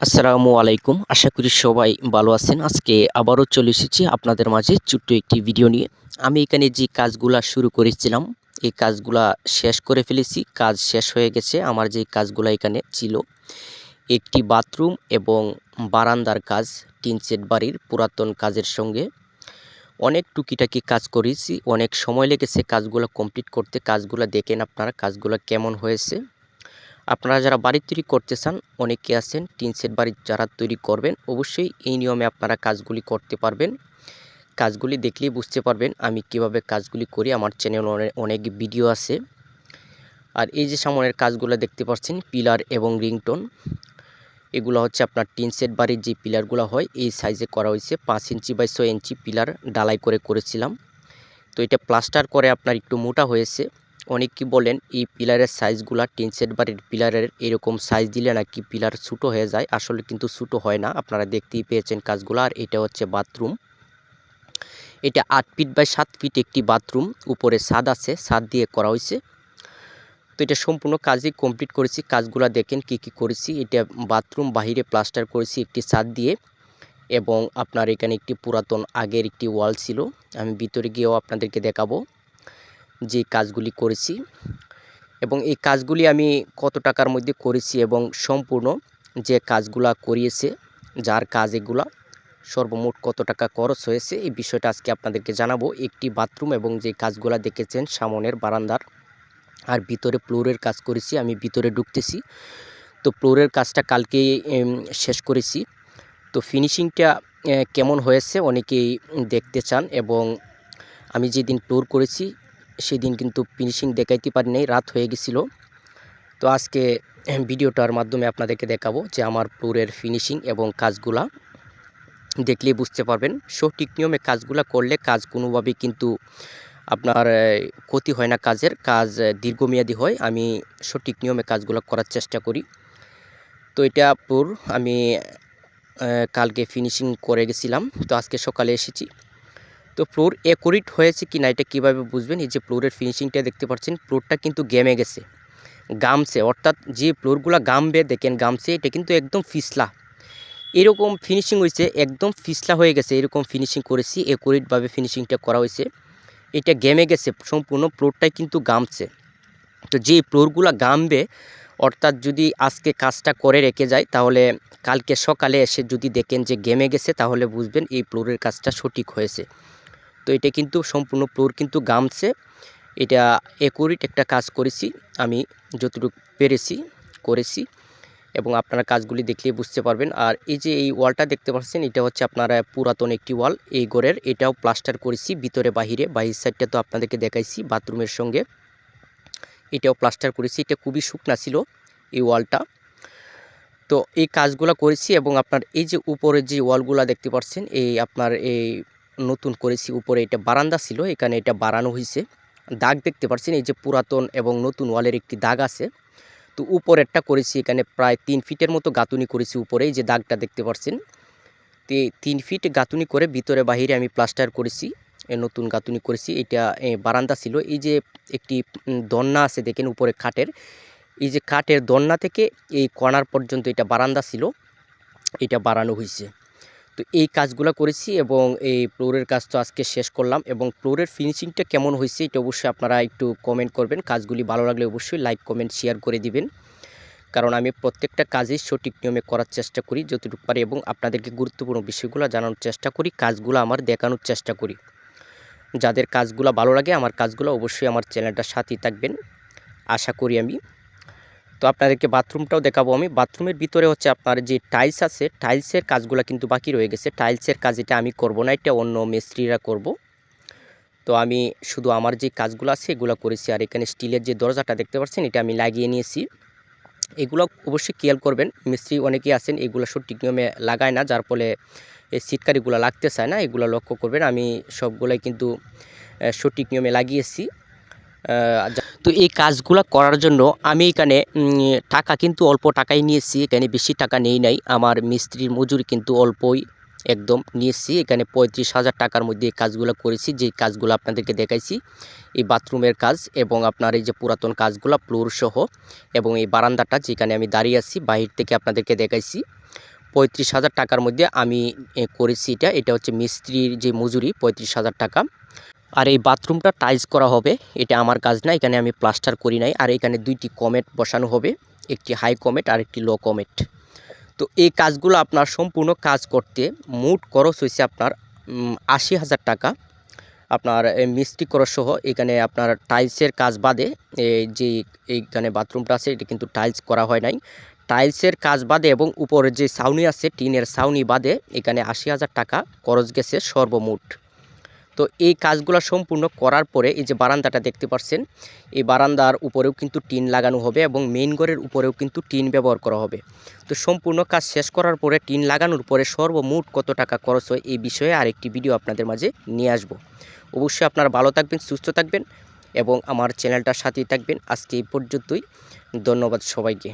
আসসালামু আলাইকুম। আশা করি সবাই ভালো আছেন। আজকে আবারও চলে এসেছি আপনাদের মাঝে ছোট্ট একটি ভিডিও নিয়ে। আমি এখানে যে কাজগুলা শুরু করেছিলাম, এই কাজগুলা শেষ করে ফেলেছি। কাজ শেষ হয়ে গেছে। আমার যে কাজগুলা এখানে ছিল, একটি বাথরুম এবং বারান্দার কাজ, টিন সেট বাড়ির পুরাতন কাজের সঙ্গে। অনেক টুকিটাকি কাজ করেছি। অনেক সময় লেগেছে কাজগুলো কমপ্লিট করতে। কাজগুলো দেখেন আপনারা, কাজগুলো কেমন হয়েছে। আপনারা যারা বাড়ি তৈরি করতে চান, অনেকে আছেন টিন সেট বাড়ি যারা তৈরি করবেন, অবশ্যই এই নিয়মে আপনারা কাজগুলি করতে পারবেন। কাজগুলি দেখলেই বুঝতে পারবেন আমি কীভাবে কাজগুলি করি, আমার চ্যানেল অনেক ভিডিও আছে। আর এই যে সামনের কাজগুলো দেখতে পাচ্ছেন, পিলার এবং রিংটোন, এগুলো হচ্ছে আপনার টিন সেট বাড়ির যে পিলারগুলো হয়, এই সাইজে করা হয়েছে, পাঁচ ইঞ্চি বাই ছয় ইঞ্চি পিলার ডালাই করে করেছিলাম। তো এটা প্লাস্টার করে আপনার একটু মোটা হয়েছে। অনেক বলেন, এই পিলারের সাইজগুলা টিন সেট বাড়ির পিলারের এরকম সাইজ দিলে নাকি পিলার ছোটো হয়ে যায়। আসলে কিন্তু ছোটো হয় না, আপনারা দেখতেই পেয়েছেন কাজগুলো। আর এটা হচ্ছে বাথরুম এটা আট ফিট বাই সাত ফিট একটি বাথরুম উপরে ছাদ আছে, ছাদ দিয়ে করা হয়েছে। তো এটা সম্পূর্ণ কাজই কমপ্লিট করেছি। কাজগুলো দেখেন কি কি করেছি। এটা বাথরুম বাহিরে প্লাস্টার করেছি একটি ছাদ দিয়ে এবং আপনার এখানে একটি পুরাতন আগের একটি ওয়াল ছিল। আমি ভিতরে গিয়েও আপনাদেরকে দেখাবো। যে কাজগুলি করেছি এবং এই কাজগুলি আমি কত টাকার মধ্যে করেছি এবং সম্পূর্ণ যে কাজগুলা করিয়েছে, যার কাজ এগুলা সর্বমোট কত টাকা খরচ হয়েছে, এই বিষয়টা আজকে আপনাদেরকে জানাব। একটি বাথরুম এবং যে কাজগুলা দেখেছেন, সামনের বারান্দার আর ভিতরে ফ্লোরের কাজ করেছি, আমি ভিতরে ঢুকতেছি। তো ফ্লোরের কাজটা কালকে শেষ করেছি। তো ফিনিশিংটা কেমন হয়েছে অনেকেই দেখতে চান এবং আমি যেদিন ফ্লোর করেছি সেদিন কিন্তু ফিনিশিং দেখাইতে পারি নাই, রাত হয়ে গেছিল। তো আজকে ভিডিওটার মাধ্যমে আপনাদেরকে দেখাবো যে আমার ফ্লোরের ফিনিশিং এবং কাজগুলা। দেখলেই বুঝতে পারবেন, সঠিক নিয়মে কাজগুলা করলে কাজ কোনোভাবেই কিন্তু আপনার ক্ষতি হয় না কাজের, কাজ দীর্ঘমেয়াদী হয়। আমি সঠিক নিয়মে কাজগুলো করার চেষ্টা করি। তো এটা পুর, আমি কালকে ফিনিশিং করে গেছিলাম। তো আজকে সকালে এসেছি। তো ফ্লোর একরিট হয়েছে কি না এটা কীভাবে বুঝবেন? এই যে ফ্লোরের ফিনিশিংটা দেখতে পাচ্ছেন, ফ্লোরটা কিন্তু গেমে গেছে, গামছে। অর্থাৎ যে ফ্লোরগুলো গামবে, দেখেন গামছে, এটা কিন্তু একদম ফিসলা। এরকম ফিনিশিং হয়েছে, একদম ফিসলা হয়ে গেছে। এরকম ফিনিশিং করেছি একরিটভাবে ফিনিশিংটা করা হয়েছে। এটা গেমে গেছে, সম্পূর্ণ ফ্লোরটাই কিন্তু গামছে। তো যে ফ্লোরগুলো গামবে, অর্থাৎ যদি আজকে কাজটা করে রেখে যায়, তাহলে কালকে সকালে এসে যদি দেখেন যে গেমে গেছে, তাহলে বুঝবেন এই ফ্লোরের কাজটা সঠিক হয়েছে। তো এটা কিন্তু সম্পূর্ণ ফ্লোর কিন্তু গামছে। এটা একুরিট একটা কাজ করেছি, আমি যতটুকু পেরেছি, করেছি এবং আপনারা কাজগুলি দেখলেই বুঝতে পারবেন। আর এই যে এই ওয়ালটা দেখতে পাচ্ছেন, এটা হচ্ছে আপনারা পুরাতন একটি ওয়াল। এই ঘরের এটাও প্লাস্টার করেছি, ভিতরে বাহিরে, বাহির সাইডটা তো আপনাদেরকে দেখাইছি বাথরুমের সঙ্গে। এটাও প্লাস্টার করেছি, এটা খুবই শুকনা ছিল এই ওয়ালটা। তো এই কাজগুলো করেছি এবং আপনার এই যে উপরে যে ওয়ালগুলো দেখতে পাচ্ছেন, এই আপনার এই নতুন করেছি, উপরে এটা বারান্দা ছিল, এখানে এটা বাড়ানো হয়েছে দাগ দেখতে পাচ্ছেন এই যে পুরাতন এবং নতুন ওয়ালের একটি দাগ আছে। তো উপরেরটা করেছি, এখানে প্রায় তিন ফিটের মতো গাঁথুনি করেছি উপরে, এই যে দাগটা দেখতে পাচ্ছেন তো তিন ফিট গাঁথুনি করে ভিতরে বাহিরে আমি প্লাস্টার করেছি নতুন গাঁথুনি করেছি, এটা বারান্দা ছিল। এই যে একটি দন্না আছে, দেখেন উপরে খাটের। এই যে কাঠের দন্না থেকে এই কর্নার পর্যন্ত এটা বারান্দা ছিল, এটা বাড়ানো হয়েছে তো এই কাজগুলো করেছি এবং এই ফ্লোরের কাজ তো আজকে শেষ করলাম এবং ফ্লোরের ফিনিশিংটা কেমন হয়েছে এটা অবশ্যই আপনারা একটু কমেন্ট করবেন। কাজগুলি ভালো লাগলে অবশ্যই লাইক কমেন্ট শেয়ার করে দিবেন। কারণ আমি প্রত্যেকটা কাজই সঠিক নিয়মে করার চেষ্টা করি, যতটুকু পারি এবং আপনাদেরকে গুরুত্বপূর্ণ বিষয়গুলো জানানোর চেষ্টা করি, কাজগুলো আমার দেখানোর চেষ্টা করি। যাদের কাজগুলো ভালো লাগে, আমার কাজগুলো অবশ্যই আমার চ্যানেলটার সাথেই থাকবেন। আশা করি আমি তো আপনাদেরকে বাথরুমটাও দেখাবো আমি। বাথরুমের ভিতরে হচ্ছে আপনার যে টাইলস আছে টাইলসের কাজগুলো কিন্তু বাকি রয়ে গেছে। টাইলসের কাজ এটা আমি করব না, এটা অন্য মিস্ত্রিরা করব। তো আমি শুধু আমার যে কাজগুলো আছে, এগুলো করেছি। আর এখানে স্টিলের যে দরজাটা দেখতে পাচ্ছেন, এটা আমি লাগিয়ে নিয়েছি। এগুলো অবশ্যই খেয়াল করবেন। মিস্ত্রি অনেকেই আছেন, এগুলো সঠিক নিয়মে লাগায় না, যার ফলে এই সিটকারিগুলো লাগতে চায় না। এগুলো লক্ষ্য করবেন। আমি সবগুলোই কিন্তু সঠিক নিয়মে লাগিয়েছি। তো এই কাজগুলো করার জন্য আমি এখানে টাকা কিন্তু অল্প টাকাই নিয়েছি। এখানে বেশি টাকা নেই নাই। আমার মিস্ত্রির মজুরি কিন্তু অল্পই একদম নিয়েছি। এখানে পঁয়ত্রিশ হাজার টাকার মধ্যে এই কাজগুলো করেছি। যে কাজগুলো আপনাদেরকে দেখাইছি, এই বাথরুমের কাজ এবং আপনার এই যে পুরাতন কাজগুলো, ফ্লোর সহ এবং এই বারান্দাটা যেখানে আমি দাঁড়িয়ে আছি, বাহির থেকে আপনাদেরকে দেখাইছি। পঁয়ত্রিশ হাজার টাকার মধ্যে আমি করেছি এটা। এটা হচ্ছে মিস্ত্রির যে মজুরি, পঁয়ত্রিশ হাজার টাকা। আর এই বাথরুমটা টাইলস করা হবে, এটা আমার কাজ না, এখানে আমি প্লাস্টার করি নাই, আর এখানে দুইটি কমেট বসানো হবে, একটি হাই কমেট আর একটি লো কমেট তো এই কাজগুলো আপনার সম্পূর্ণ কাজ করতে মোট খরচ হয়েছে আপনার আশি হাজার টাকা। আপনার মিস্ত্রি খরচ সহ এখানে আপনার টাইলসের কাজ বাদে যে এইখানে বাথরুমটা আছে, এটা কিন্তু টাইলস করা হয় নাই। টাইলসের কাজ বাদে এবং উপরে যে ছাউনি আছে, টিনের ছাউনি বাদে এখানে আশি হাজার টাকা খরচ গেছে সর্বমোট। তো এই কাজগুলো সম্পূর্ণ করার পরে এই যে বারান্দাটা দেখতে পাচ্ছেন এই বারান্দার উপরেও কিন্তু টিন লাগানো হবে এবং মেইন ঘরের উপরেও কিন্তু টিন ব্যবহার করা হবে। তো সম্পূর্ণ কাজ শেষ করার পরে টিন লাগানোর পরে সর্বমোট কত টাকা খরচ হয় এই বিষয়ে আরেকটি ভিডিও আপনাদের মাঝে নিয়ে আসব। অবশ্যই আপনারা ভালো থাকবেন, সুস্থ থাকবেন এবং আমার চ্যানেলটার সাথেই থাকবেন। আজকে এই পর্যন্তই। ধন্যবাদ সবাইকে।